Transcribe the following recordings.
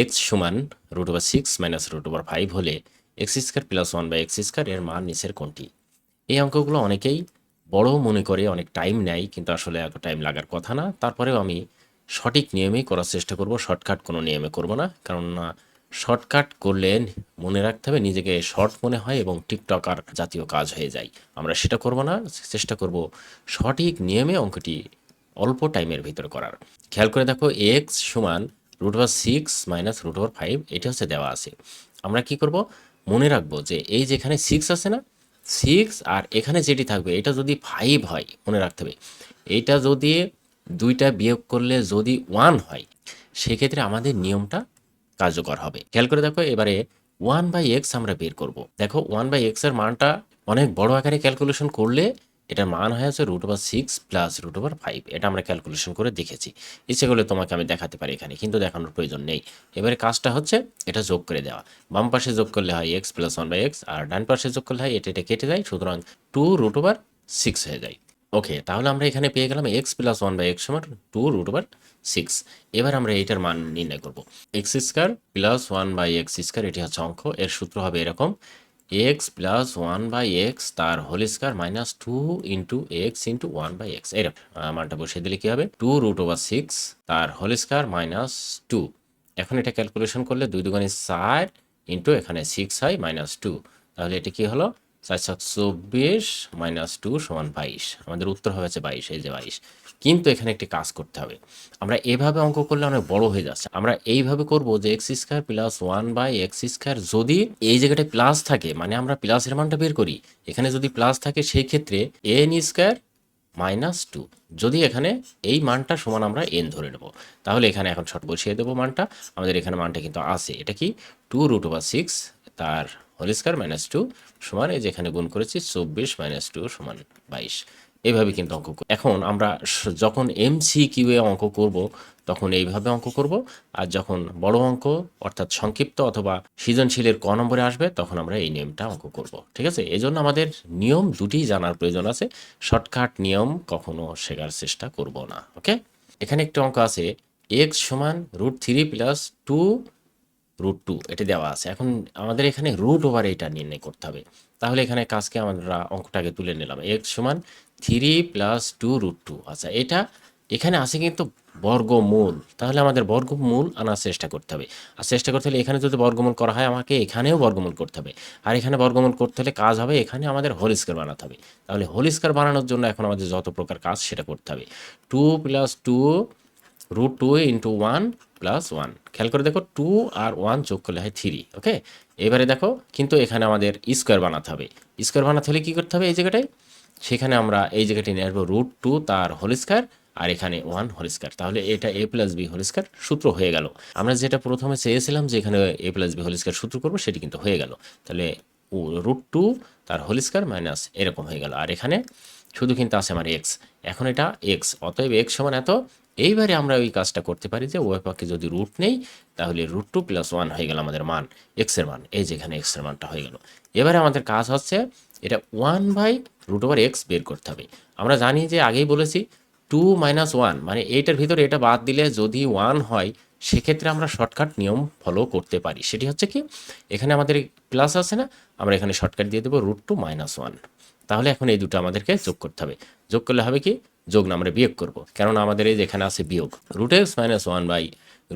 X সমান root over six minus root over five হলে X square plus one by X square এর মান নিচের কোনটি? এই অঙ্কগুলো অনেকেই বড় মনে করে, অনেক টাইম নেয়, কিন্তু আসলে এত টাইম লাগার কথা না। তারপরেও আমি সঠিক নিয়মেই করার চেষ্টা করব শর্টকাট কোনো নিয়মে করব না। কারণ শর্টকাট করলে মনে রাখতে হবে, নিজেকে শর্ট মনে হয় এবং টিকটকার জাতীয় কাজ হয়ে যায়। আমরা সেটা করব না, চেষ্টা করব সঠিক নিয়মে অঙ্কটি অল্প টাইমের ভিতরে করার। খেয়াল করে দেখো এক্স সমান root over six minus root over five এটা হচ্ছে দেওয়া আছে। আমরা কি করব? মনে রাখব যে এই যেখানে সিক্স আছে না সিক্স আর এখানে যেটি থাকবে, এটা যদি ফাইভ হয়, মনে রাখতে হবে, এটা যদি দুইটা বিয়োগ করলে যদি ওয়ান হয়, সেক্ষেত্রে আমাদের নিয়মটা কার্যকর হবে। খেয়াল করে দেখো, এবারে ওয়ান বাই এক্স আমরা বের করব। দেখো ওয়ান বাই এক্সের মানটা অনেক বড় আকারে ক্যালকুলেশন করলে এটার মান হয়ে আছে root over six plus root over five এটা আমরা ক্যালকুলেশন করে দেখেছি। ইচ্ছে করলে তোমাকে আমি দেখাতে পারি এখানে, কিন্তু দেখানোর প্রয়োজন নেই। এবারে কাজটা হচ্ছে এটা যোগ করে দেওয়া। বাম পাশে যোগ করলে হয় X plus one by X আর ডান পাশে যোগ করলে হয় এটা এটা কেটে যায়, সুতরাং টু রুট ওভার সিক্স হয়ে যায়। ওকে তাহলে আমরা এখানে পেয়ে গেলাম X plus one by X সমান টু রুট ওভার সিক্স এবার আমরা এইটার মান নির্ণয় করব। X square plus one by X square এটি হচ্ছে অঙ্ক। এর সূত্র হবে এরকম। X plus one by X তার whole square minus two into X into one by X এরকম মানটা বসিয়ে দিলে কি হবে? টু রুট ওভার সিক্স তার হোল স্কোয়ার মাইনাস টু এখন এটা ক্যালকুলেশন করলে দুই দুগুণে চার ইন্টু এখানে সিক্স হয় মাইনাস টু তাহলে এটা কি হলো? চার সাত চব্বিশ মাইনাস টু সমান বাইশ। আমাদের উত্তর হচ্ছে বাইশ, এই যে বাইশ। কিন্তু এখানে একটি কাজ করতে হবে। আমরা এভাবে অঙ্ক করলে অনেক বড় হয়ে যাচ্ছে। আমরা এইভাবে করব যে X square plus one by X square যদি এই জায়গাটায় প্লাস থাকে মানে আমরা প্লাসের মানটা বের করি, এখানে যদি প্লাস থাকে সেই ক্ষেত্রে এন স্কোয়ার মাইনাস টু যদি এখানে এই মানটা সমান আমরা এন ধরে নেব। তাহলে এখানে এখন শর্ট বসিয়ে দেবো মানটা। আমাদের এখানে মানটা কিন্তু আছে। এটা কি? টু রুট ওভার সিক্স তার হোল স্কোয়ার মাইনাস টু সমান এই যেখানে গুণ করেছি চব্বিশ মাইনাস টু সমান বাইশ। এইভাবে কিন্তু অঙ্ক এখন আমরা যখন এম সি কিউ এ অঙ্ক করব, তখন এইভাবে অঙ্ক করব। আর যখন বড় অঙ্ক, অর্থাৎ সংক্ষিপ্ত অথবা সৃজনশীলের ক নম্বরে আসবে, তখন আমরা এই নিয়মটা অঙ্ক করব। ঠিক আছে? এই জন্য আমাদের নিয়ম দুটিই জানার প্রয়োজন আছে। শর্টকাট নিয়ম কখনো শেখার চেষ্টা করব না ওকে এখানে একটি অঙ্ক আছে এক্স সমান root three plus two root two এটা দেওয়া আছে। এখন আমাদের এখানে রুট ওভার এটা নির্ণয় করতে হবে। তাহলে এখানে কাজকে আমরা অঙ্কটাকে তুলে নিলাম। এক্স সমান three plus two root two আচ্ছা এটা এখানে আছে কিন্তু বর্গমূল। তাহলে আমাদের বর্গমূল আনার চেষ্টা করতে হবে। আর চেষ্টা করতে হলে এখানে যদি বর্গমূল করা হয়, আমাকে এখানেও বর্গমূল করতে হবে। আর এখানে বর্গমূল করতে হলে কাজ হবে এখানে আমাদের হোল স্কোয়ার বানাতে হবে। তাহলে হোল স্কোয়ার বানানোর জন্য এখন আমাদের যত প্রকার কাজ সেটা করতে হবে। Two plus two root two into one plus one খেয়াল করে দেখো টু আর ওয়ান যোগ করলে হয় থ্রি ওকে এবারে দেখো, কিন্তু এখানে আমাদের স্কোয়ার বানাতে হবে। স্কোয়ার বানাতে হলে কী করতে হবে এই জায়গাটায়? সেখানে আমরা এই জায়গাটি নিয়ে আসব রুট টু তার হোল স্কোয়ার আর এখানে ওয়ান হোল স্কোয়ার তাহলে এটা A plus B whole square সূত্র হয়ে গেল। আমরা যেটা প্রথমে চেয়েছিলাম যে এখানে A plus B whole square সূত্র করব, সেটি কিন্তু হয়ে গেল। তাহলে রুট টু তার হোল স্কোয়ার মাইনাস এরকম হয়ে গেল। আর এখানে শুধু কিন্তু আছে আমার এক্স এখন এটা এক্স অতএব এক্স সমান এত। এইবারে আমরা ওই কাজটা করতে পারি যে উভয় পক্ষে যদি রুট নেই, তাহলে রুট টু প্লাস ওয়ান হয়ে গেল আমাদের মান এক্সের মান। এই যেখানে এক্সের মানটা হয়ে গেল। এবারে আমাদের কাজ হচ্ছে এটা one by root over X বের করতে হবে। আমরা জানি যে আগেই বলেছি টু মাইনাস ওয়ান মানে এইটার ভিতরে এটা বাদ দিলে যদি ওয়ান হয় সেক্ষেত্রে আমরা শর্টকাট নিয়ম ফলো করতে পারি। সেটি হচ্ছে কি, এখানে আমাদের প্লাস আছে না, আমরা এখানে শর্টকাট দিয়ে দেবো রুট টু মাইনাস ওয়ান তাহলে এখন এই দুটো আমাদেরকে যোগ করতে হবে। যোগ করলে হবে কি, যোগ না আমরা বিয়োগ করব। কেননা আমাদের এই যেখানে আছে বিয়োগ root X minus one by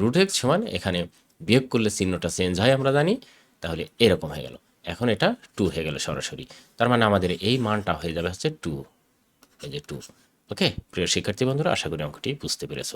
root X সমান, এখানে বিয়োগ করলে চিহ্নটা চেঞ্জ হয় আমরা জানি, তাহলে এরকম হয়ে গেল। এখন এটা টু হয়ে গেল সরাসরি। তার মানে আমাদের এই মানটা হয়ে যাবে হচ্ছে টু এই যে টু ওকে প্রিয় শিক্ষার্থী বন্ধুরা, আশা করি অঙ্কটি বুঝতে পেরেছ।